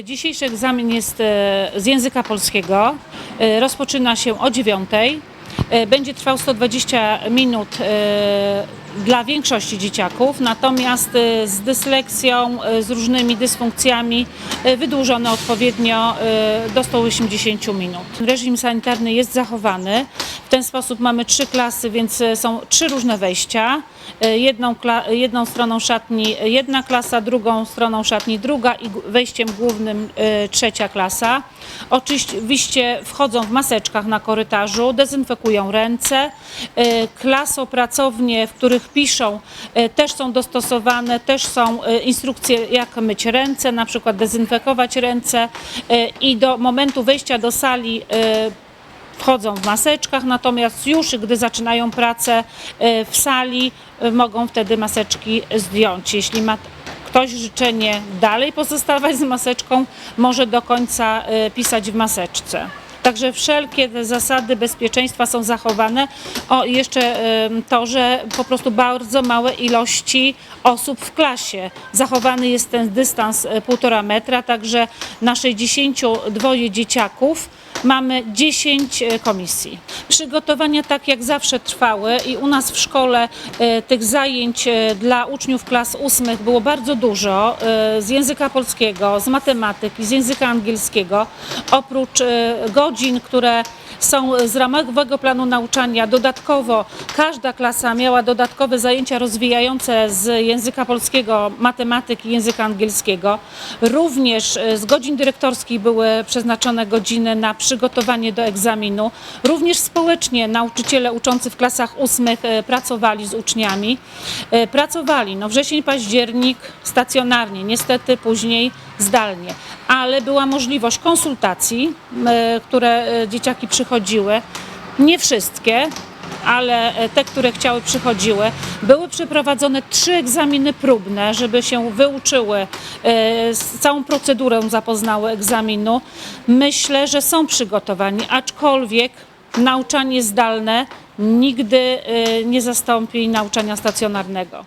Dzisiejszy egzamin jest e, z języka polskiego. E, Rozpoczyna się o 9. E, Będzie trwał 120 minut dla większości dzieciaków, natomiast z dysleksją, z różnymi dysfunkcjami wydłużone odpowiednio do 180 minut. Reżim sanitarny jest zachowany. Ten sposób mamy trzy klasy, więc e, są trzy różne wejścia. E, Jedną, jedną stroną szatni jedna klasa, drugą stroną szatni druga i wejściem głównym e, trzecia klasa. Oczywiście wchodzą w maseczkach na korytarzu, dezynfekują ręce. Klasopracownie, w których piszą, też są dostosowane, też są instrukcje jak myć ręce, na przykład dezynfekować ręce i do momentu wejścia do sali wchodzą w maseczkach, natomiast już gdy zaczynają pracę e, w sali, e, mogą wtedy maseczki zdjąć. Jeśli ma ktoś życzenie dalej pozostawać z maseczką, może do końca e, pisać w maseczce. Także wszelkie te zasady bezpieczeństwa są zachowane. O, i jeszcze to, że po prostu bardzo małe ilości osób w klasie. Zachowany jest ten dystans e, półtora metra, także na 62 dzieciaków mamy 10 e, komisji. Przygotowania tak jak zawsze trwały i u nas w szkole e, tych zajęć dla uczniów klas ósmych było bardzo dużo z języka polskiego, z matematyki, z języka angielskiego. Oprócz e, godzin, które są z ramowego planu nauczania, dodatkowo każda klasa miała dodatkowe zajęcia rozwijające z języka polskiego, matematyki, języka angielskiego. Również e, z godzin dyrektorskich były przeznaczone godziny na przygotowanie do egzaminu. Również społecznie nauczyciele uczący w klasach ósmych e, pracowali z uczniami. E, Pracowali no wrzesień, październik stacjonarnie, niestety później zdalnie, ale była możliwość konsultacji, e, które e, dzieciaki przychodziły. Nie wszystkie, ale e, te, które chciały, przychodziły. Były przeprowadzone trzy egzaminy próbne, żeby się wyuczyły, z całą procedurą zapoznały egzaminu. Myślę, że są przygotowani, aczkolwiek nauczanie zdalne nigdy nie zastąpi nauczania stacjonarnego.